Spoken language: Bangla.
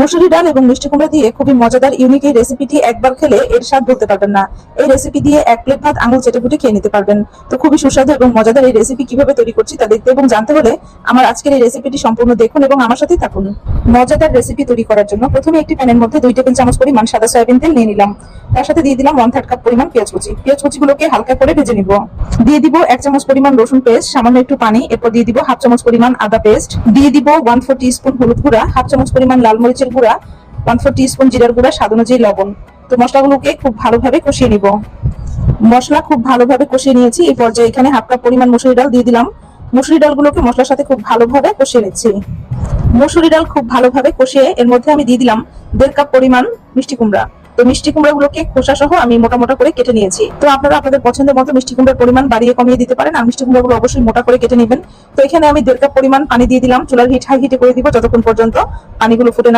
মসুরি ডাল এবং মিষ্টি কুমড়া দিয়ে খুবই মজাদার ইউনিক এই রেসিপিটি একবার খেলে এর স্বাদ বলতে পারবেন না। এই রেসিপি দিয়ে এক প্লেট ভাত আঙুল চেটে ফুটে খেয়ে নিতে পারবেন। তো খুবই সুস্বাদু এবং মজাদার এই রেসিপি কীভাবে তৈরি করছি তা দেখতে এবং জানতে হলে আমার আজকের এই রেসিপিটি সম্পূর্ণ দেখুন এবং আমার সাথেই থাকুন। মজাদার রেসিপি তৈরি করার জন্য প্রথমে একটি প্যানের মধ্যে দুই টেবিল চামচ পরিমাণ সাদা সয়াবিন তেল নিয়ে নিলাম। তার সাথে দিয়ে দিলাম ওয়ান থার্ড কাপ পরিমাণ পেঁয়াজ কুচি। পেঁয়াজ কুচিগুলোকে হালকা করে ভেজে নিব। দিয়ে দিব এক চামচ পরিমাণ রসুন পেস্ট, সামান্য একটু পানি, এরপর দিয়ে দিব হাফ চামচ পরিমাণ আদা পেস্ট। দিয়ে দিব ওয়ান ফোর টি স্পুন হলুদ গুঁড়া, হাফ চামচ পরিমাণ লাল মরিচের গুঁড়া ওয়ান ফোর স্পুন জিরার গুঁড়া, স্বাদ অনুযায়ী লবণ। তো মশলাগুলোকে খুব ভালোভাবে কষিয়ে নিব। মশলা খুব ভালোভাবে কষিয়ে নিয়েছি। এই পর্যায়ে এখানে হাফ কাপ পরিমাণ মসুরি ডাল দিয়ে দিলাম। মসুরি ডালগুলোকে মশলার সাথে খুব ভালোভাবে কষিয়ে নিচ্ছি। মসুরি ডাল খুব ভালোভাবে কষিয়ে এর মধ্যে আমি দিয়ে দিলাম দেড় কাপ পরিমাণ মিষ্টি কুমড়া। তো মিষ্টি কুমড়া গুলোকে খোসা সহ আমি মোটা মোটা করে কেটে নিয়েছি। তো আপনারা আপনাদের পছন্দের মতো মিষ্টি কুমড়ার পরিমাণ বাড়িয়ে কমিয়ে দিতে পারেন। আর মিষ্টি কুমড়া গুলো অবশ্যই মোটা করে কেটে নেবেন। তো এখানে আমি দেড় কাপ পরিমাণ পানি দিয়ে দিলাম। চুলার হিট হাই হিটে করে দিব যতক্ষণ পর্যন্ত পানিগুলো ফুটে